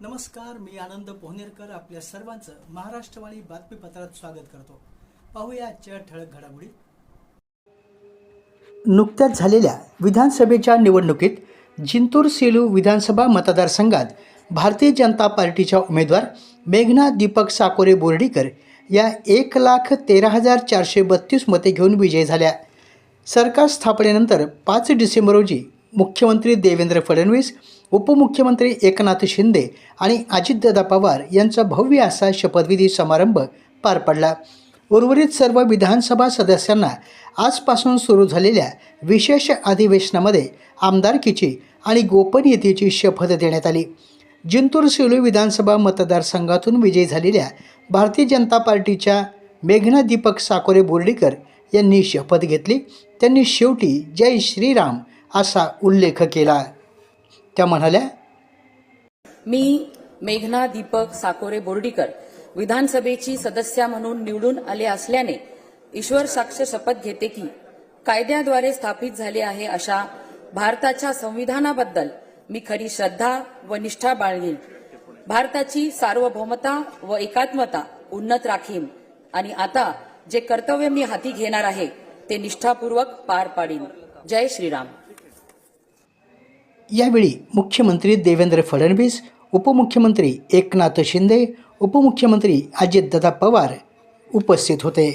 नमस्कार मी आनंद पोहनेरकर आपल्या सर्वांचं महाराष्ट्रवाणी बातमीपत्रात स्वागत करतो. पाहूया आजच्या ठळक घडामोडी. नुकत्याच झालेल्या विधानसभेच्या निवडणुकीत जिंतूर सेलू विधानसभा मतदारसंघात भारतीय जनता पार्टीच्या उमेदवार मेघना दीपक साकोरे बोर्डीकर या एक लाख तेरा हजार चारशे बत्तीस मते घेऊन विजयी झाल्या. सरकार स्थापनेनंतर पाच डिसेंबर रोजी मुख्यमंत्री देवेंद्र फडणवीस उपमुख्यमंत्री एकनाथ शिंदे आणि अजितदादा पवार यांचा भव्य असा शपथविधी समारंभ पार पडला. उर्वरित सर्व विधानसभा सदस्यांना आजपासून सुरू झालेल्या विशेष अधिवेशनामध्ये आमदारकीची आणि गोपनीयतेची शपथ देण्यात आली. जिंतूर सेलू विधानसभा मतदारसंघातून विजयी झालेल्या भारतीय जनता पार्टीच्या मेघना दीपक साकोरे बोर्डीकर यांनी शपथ घेतली. त्यांनी शेवटी जय श्रीराम असा उल्लेख केला. त्या म्हणाल्या मी मेघना दीपक साकोरे बोर्डीकर विधानसभेची सदस्या म्हणून निवडून आले असल्याने ईश्वर साक्ष शपथ घेते की कायद्याद्वारे स्थापित झाले आहे अशा भारताच्या संविधानाबद्दल मी खरी श्रद्धा व निष्ठा बाळगीन. भारताची सार्वभौमता व एकात्मता उन्नत राखीन आणि आता जे कर्तव्य मी हाती घेणार आहे ते निष्ठापूर्वक पार पाडीन. जय श्रीराम. यावेळी मुख्यमंत्री देवेंद्र फडणवीस उपमुख्यमंत्री एकनाथ शिंदे उपमुख्यमंत्री अजितदादा पवार उपस्थित होते.